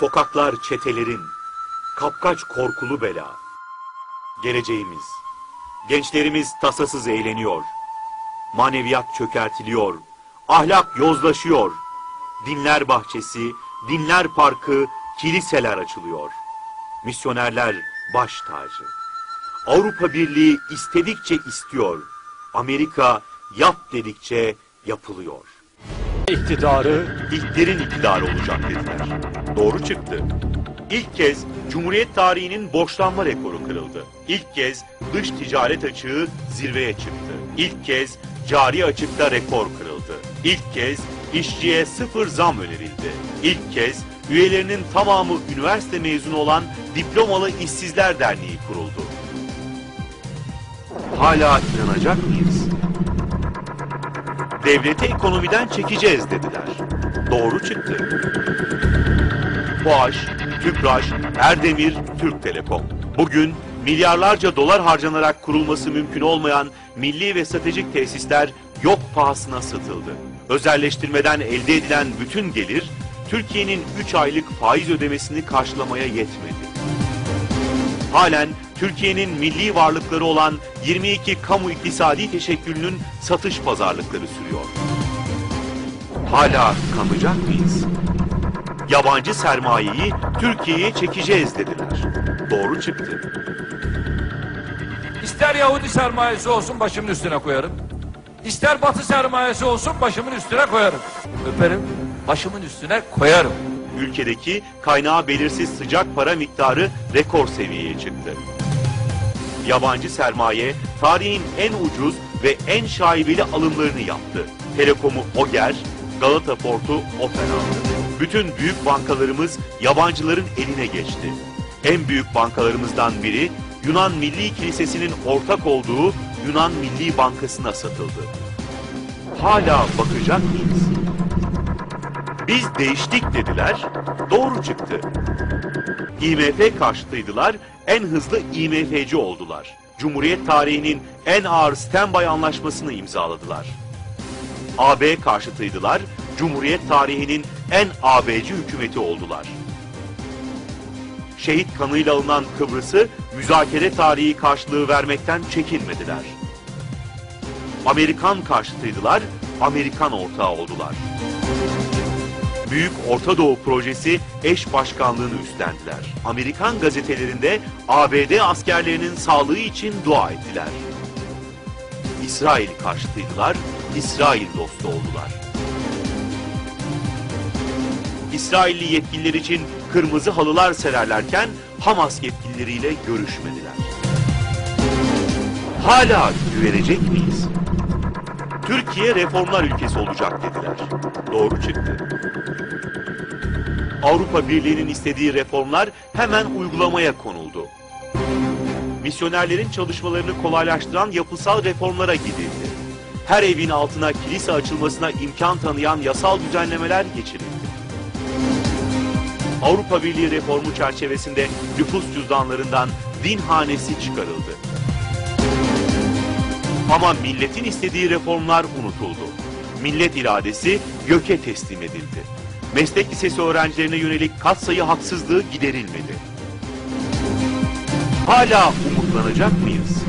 Sokaklar çetelerin, kapkaç korkulu bela. Geleceğimiz, gençlerimiz tasasız eğleniyor. Maneviyat çökertiliyor, ahlak yozlaşıyor. Dinler bahçesi, dinler parkı, kiliseler açılıyor. Misyonerler baş tacı. Avrupa Birliği istedikçe istiyor. Amerika yap dedikçe yapılıyor. İktidarı İlklerin iktidarı olacak dediler. Doğru çıktı. İlk kez Cumhuriyet tarihinin borçlanma rekoru kırıldı. İlk kez dış ticaret açığı zirveye çıktı. İlk kez cari açıkta rekor kırıldı. İlk kez işçiye sıfır zam önerildi. İlk kez üyelerinin tamamı üniversite mezunu olan Diplomalı İşsizler Derneği kuruldu. Hala inanacak mıyız? Devleti ekonomiden çekeceğiz dediler. Doğru çıktı. Boğaç, Tüpraş, Erdemir, Türk Telekom. Bugün milyarlarca dolar harcanarak kurulması mümkün olmayan milli ve stratejik tesisler yok pahasına satıldı. Özelleştirmeden elde edilen bütün gelir Türkiye'nin 3 aylık faiz ödemesini karşılamaya yetmedi. Halen Türkiye'nin milli varlıkları olan 22 kamu iktisadi teşekkülünün satış pazarlıkları sürüyor. Hala kanacak mıyız? Yabancı sermayeyi Türkiye'ye çekeceğiz dediler. Doğru çıktı. İster Yahudi sermayesi olsun başımın üstüne koyarım. İster Batı sermayesi olsun başımın üstüne koyarım. Öperim başımın üstüne koyarım. Ülkedeki kaynağı belirsiz sıcak para miktarı rekor seviyeye çıktı. Yabancı sermaye tarihin en ucuz ve en şaibeli alımlarını yaptı. Telekom'u Oger, Galata Port'u Open aldı. Bütün büyük bankalarımız yabancıların eline geçti. En büyük bankalarımızdan biri Yunan Milli Kilisesi'nin ortak olduğu Yunan Milli Bankası'na satıldı. Hala bakacak mıyız? Biz değiştik dediler, doğru çıktı. IMF karşıtıydılar, en hızlı IMF'ci oldular. Cumhuriyet tarihinin en ağır standby anlaşmasını imzaladılar. AB karşıtıydılar, Cumhuriyet tarihinin en AB'ci hükümeti oldular. Şehit kanıyla alınan Kıbrıs'ı müzakere tarihi karşılığı vermekten çekinmediler. Amerikan karşıtıydılar, Amerikan ortağı oldular. Büyük Orta Doğu Projesi eş başkanlığını üstlendiler. Amerikan gazetelerinde ABD askerlerinin sağlığı için dua ettiler. İsrail karşıtıydılar, İsrail dostu oldular. İsrailli yetkililer için kırmızı halılar sererlerken Hamas yetkilileriyle görüşmediler. Hala güvenecek miyiz? Türkiye reformlar ülkesi olacak dediler. Doğru çıktı. Avrupa Birliği'nin istediği reformlar hemen uygulamaya konuldu. Misyonerlerin çalışmalarını kolaylaştıran yapısal reformlara gidildi. Her evin altına kilise açılmasına imkan tanıyan yasal düzenlemeler geçirildi. Avrupa Birliği reformu çerçevesinde nüfus cüzdanlarından din hanesi çıkarıldı. Ama milletin istediği reformlar unutuldu. Millet iradesi göke teslim edildi. Meslek lisesi öğrencilerine yönelik katsayı haksızlığı giderilmedi. Hala umutlanacak mıyız?